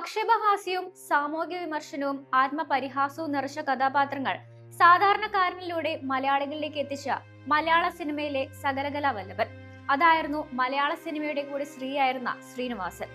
ആക്ഷേപഹാസ്യവും സാമൂഹിക വിമർശനവും ആത്മപരിഹാസവും നിറച്ച കഥാപാത്രങ്ങൾ സാധാരണക്കാരനിലൂടെ മലയാളികളിലേക്ക് എത്തിച്ച മലയാള സിനിമയിലെ സകലകലാ വല്ലഭൻ അതായിരുന്നു മലയാള സിനിമയുടെ കൂടെ സ്ത്രീയായിരുന്ന ശ്രീനിവാസൻ.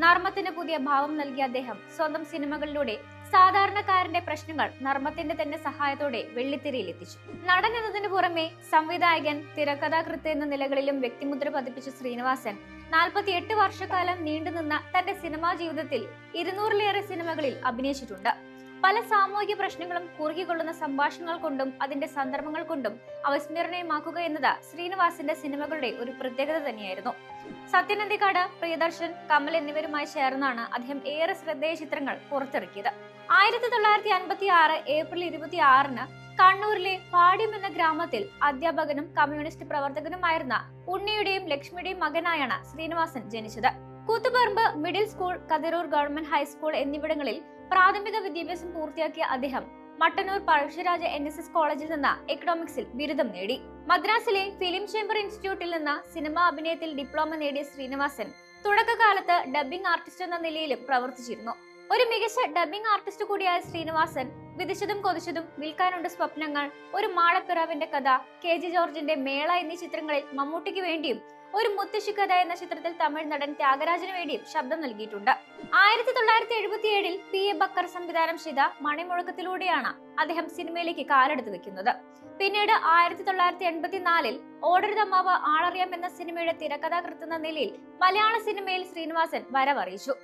നർമ്മത്തിന് പുതിയ ഭാവം നൽകിയ അദ്ദേഹം സ്വന്തം സിനിമകളിലൂടെ സാധാരണക്കാരന്റെ പ്രശ്നങ്ങൾ നർമ്മത്തിന്റെ തന്നെ സഹായത്തോടെ വെള്ളിത്തിരയിൽ എത്തിച്ചു നടൻ എന്നതിനു പുറമെ സംവിധായകൻ തിരക്കഥാകൃത്ത് എന്ന നിലകളിലും വ്യക്തിമുദ്ര പതിപ്പിച്ച ശ്രീനിവാസൻ നാൽപ്പത്തിയെട്ട് വർഷക്കാലം നീണ്ടുനിന്ന തന്റെ സിനിമാ ജീവിതത്തിൽ ഇരുന്നൂറിലേറെ സിനിമകളിൽ അഭിനയിച്ചിട്ടുണ്ട്. പല സാമൂഹിക പ്രശ്നങ്ങളും കുറുകിക്കൊള്ളുന്ന സംഭാഷണങ്ങൾ കൊണ്ടും അതിന്റെ സന്ദർഭങ്ങൾ കൊണ്ടും അവസ്മരണീയമാക്കുക എന്നത് ശ്രീനിവാസിന്റെ സിനിമകളുടെ ഒരു പ്രത്യേകത തന്നെയായിരുന്നു. സത്യനന്ദിക്കാട് പ്രിയദർശൻ കമൽ എന്നിവരുമായി ചേർന്നാണ് അദ്ദേഹം ഏറെ ശ്രദ്ധേയ ചിത്രങ്ങൾ പുറത്തിറക്കിയത്. ആയിരത്തി തൊള്ളായിരത്തി അൻപത്തി ആറ് ഏപ്രിൽ ഇരുപത്തി ആറിന് കണ്ണൂരിലെ പാടിയം എന്ന ഗ്രാമത്തിൽ അധ്യാപകനും കമ്മ്യൂണിസ്റ്റ് പ്രവർത്തകനുമായിരുന്ന ഉണ്ണിയുടെയും ലക്ഷ്മിയുടെയും മകനായാണ് ശ്രീനിവാസൻ ജനിച്ചത്. Koothuparamba middle school Kathiroor government high school എന്നിവിടങ്ങളിൽ പ്രാഥമിക വിദ്യാഭ്യാസം പൂർത്തിയാക്കിയ അദ്ദേഹം Mattannur Pazhassiraja N S S കോളേജിൽ നിന്ന് എക്കണോമിക്സിൽ ബിരുദം നേടി. മദ്രാസിലെ ഫിലിം ചേംബർ ഇൻസ്റ്റിറ്റ്യൂട്ടിൽ നിന്ന് സിനിമാ അഭിനയത്തിൽ ഡിപ്ലോമ നേടിയ ശ്രീനിവാസൻ തുടക്കകാലത്ത് ഡബ്ബിംഗ് ആർട്ടിസ്റ്റ് എന്ന നിലയിലും പ്രവർത്തിച്ചിരുന്നു. ഒരു മികച്ച ഡബ്ബിംഗ് ആർട്ടിസ്റ്റ് കൂടിയായ ശ്രീനിവാസൻ വിധിച്ചതും കൊതിച്ചതും വിൽക്കാനുണ്ട് സ്വപ്നങ്ങൾ. ഒരു മാളപ്പിറാവിന്റെ കഥ കെ ജി ജോർജിന്റെ മേള എന്നീ ചിത്രങ്ങളിൽ മമ്മൂട്ടിക്ക് വേണ്ടിയും ഒരു മുത്തശ്ശി കഥ എന്ന ചിത്രത്തിൽ തമിഴ് നടൻ ത്യാഗരാജന് വേണ്ടിയും ശബ്ദം നൽകിയിട്ടുണ്ട്. ആയിരത്തി തൊള്ളായിരത്തി എഴുപത്തിയേഴിൽ പി എ ബക്കർ സംവിധാനം ചെയ്ത മണിമുഴക്കത്തിലൂടെയാണ് അദ്ദേഹം സിനിമയിലേക്ക് കാലെടുത്ത് വെക്കുന്നത്. പിന്നീട് ആയിരത്തി തൊള്ളായിരത്തി എൺപത്തിനാലിൽ ഓടരുതമ്മാവ് ആളറിയാം എന്ന സിനിമയുടെ തിരക്കഥാകൃത്ത് എന്ന നിലയിൽ മലയാള സിനിമയിൽ ശ്രീനിവാസൻ വരവറിയിച്ചു.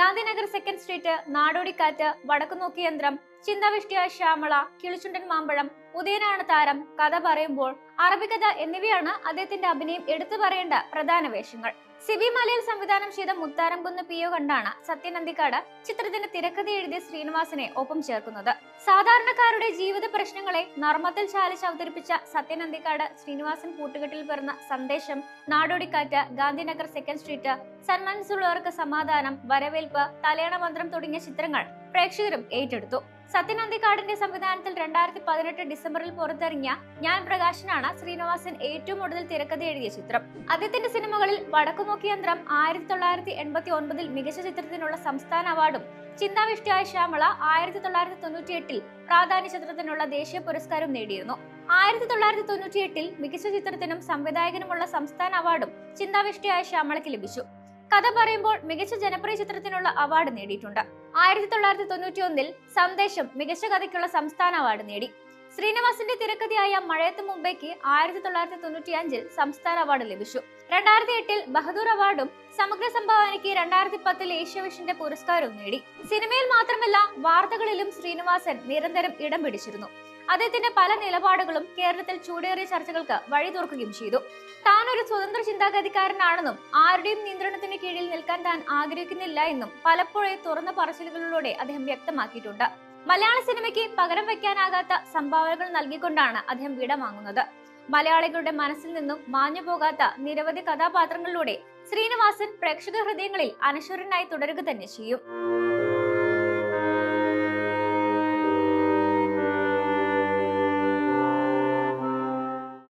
ഗാന്ധിനഗർ സെക്കൻഡ് സ്ട്രീറ്റ് നാടോടിക്കാറ്റ് വടക്കുനോക്കി യന്ത്രം ചിന്താവിഷ്ടിയായ ശ്യാമള കിളിച്ചുണ്ടൻ മാമ്പഴം ഉദയനാണ് താരം കഥ പറയുമ്പോൾ അറബികഥ എന്നിവയാണ് അദ്ദേഹത്തിന്റെ അഭിനയം എടുത്തു പറയേണ്ട പ്രധാന വേഷങ്ങൾ. സിബി മലയിൽ സംവിധാനം ചെയ്ത മുത്താരം കുന്ന് പി ഒ കണ്ടാണ് സത്യനന്ദിക്കാട് ചിത്രത്തിന്റെ തിരക്കഥ എഴുതിയ ശ്രീനിവാസനെ ഒപ്പം ചേർക്കുന്നത്. സാധാരണക്കാരുടെ ജീവിത പ്രശ്നങ്ങളെ നർമ്മത്തിൽ ചാലിച്ച് അവതരിപ്പിച്ച സത്യനന്ദിക്കാട് ശ്രീനിവാസൻ കൂട്ടുകെട്ടിൽ പിറന്ന സന്ദേശം നാടോടിക്കാറ്റ് ഗാന്ധിനഗർ സെക്കൻഡ് സ്ട്രീറ്റ് സന്മനസ്സുള്ളവർക്ക് സമാധാനം വരവേൽപ്പ് തലയണ മന്ത്രം തുടങ്ങിയ ചിത്രങ്ങൾ പ്രേക്ഷകരും ഏറ്റെടുത്തു. സത്യനന്ദിക്കാടിന്റെ സംവിധാനത്തിൽ രണ്ടായിരത്തി പതിനെട്ട് ഡിസംബറിൽ പുറത്തിറങ്ങിയ ഞാൻ പ്രകാശനാണ് ശ്രീനിവാസൻ ഏറ്റവും കൂടുതൽ തിരക്കഥ എഴുതിയ ചിത്രം. അദ്ദേഹത്തിന്റെ സിനിമകളിൽ വടക്കുനോക്കി യന്ത്രം ആയിരത്തി തൊള്ളായിരത്തി എൺപത്തി ഒൻപതിൽ മികച്ച ചിത്രത്തിനുള്ള സംസ്ഥാന അവാർഡും ചിന്താവിഷ്ടിയായ ശ്യാമള ആയിരത്തി തൊള്ളായിരത്തി തൊണ്ണൂറ്റി എട്ടിൽ പ്രാധാന്യ ചിത്രത്തിനുള്ള ദേശീയ പുരസ്കാരം നേടിയിരുന്നു. ആയിരത്തി തൊള്ളായിരത്തി തൊണ്ണൂറ്റി എട്ടിൽ മികച്ച ചിത്രത്തിനും സംവിധായകനുമുള്ള സംസ്ഥാന അവാർഡും ചിന്താവിഷ്ടിയായ ശ്യാമളയ്ക്ക് ലഭിച്ചു. കഥ പറയുമ്പോൾ മികച്ച ജനപ്രിയ ചിത്രത്തിനുള്ള അവാർഡ് നേടിയിട്ടുണ്ട്. ആയിരത്തി തൊള്ളായിരത്തി തൊണ്ണൂറ്റി ഒന്നിൽ സന്ദേശം മികച്ച കഥയ്ക്കുള്ള സംസ്ഥാന അവാർഡ് നേടി. ശ്രീനിവാസിന്റെ തിരക്കഥയായ മഴയത്ത് മുംബൈക്ക് ആയിരത്തി തൊള്ളായിരത്തി തൊണ്ണൂറ്റി അഞ്ചിൽ സംസ്ഥാന അവാർഡ് ലഭിച്ചു. രണ്ടായിരത്തി എട്ടിൽ ബഹദൂർ അവാർഡും സമഗ്ര സംഭാവനയ്ക്ക് രണ്ടായിരത്തി പത്തിൽ ഏഷ്യവിഷന്റെ പുരസ്കാരവും നേടി. സിനിമയിൽ മാത്രമല്ല വാർത്തകളിലും ശ്രീനിവാസൻ നിരന്തരം ഇടം പിടിച്ചിരുന്നു. അദ്ദേഹത്തിന്റെ പല നിലപാടുകളും കേരളത്തിൽ ചൂടേറിയ ചർച്ചകൾക്ക് വഴി തുറക്കുകയും ചെയ്തു. താൻ ഒരു സ്വതന്ത്ര ചിന്താഗതിക്കാരനാണെന്നും ആരുടെയും നിയന്ത്രണത്തിന് കീഴിൽ നിൽക്കാൻ താൻ ആഗ്രഹിക്കുന്നില്ല എന്നും പലപ്പോഴും തുറന്ന പറച്ചിലുകളിലൂടെ അദ്ദേഹം വ്യക്തമാക്കിയിട്ടുണ്ട്. മലയാള സിനിമയ്ക്ക് പകരം വയ്ക്കാനാകാത്ത സംഭാവനകൾ നൽകിക്കൊണ്ടാണ് അദ്ദേഹം വിടവാങ്ങുന്നത് മലയാളികളുടെ മനസ്സിൽ നിന്നും മാഞ്ഞു പോകാത്ത നിരവധി കഥാപാത്രങ്ങളിലൂടെ ശ്രീനിവാസൻ പ്രേക്ഷക ഹൃദയങ്ങളിൽ അനശ്വരനായി തുടരുക തന്നെ ചെയ്യും.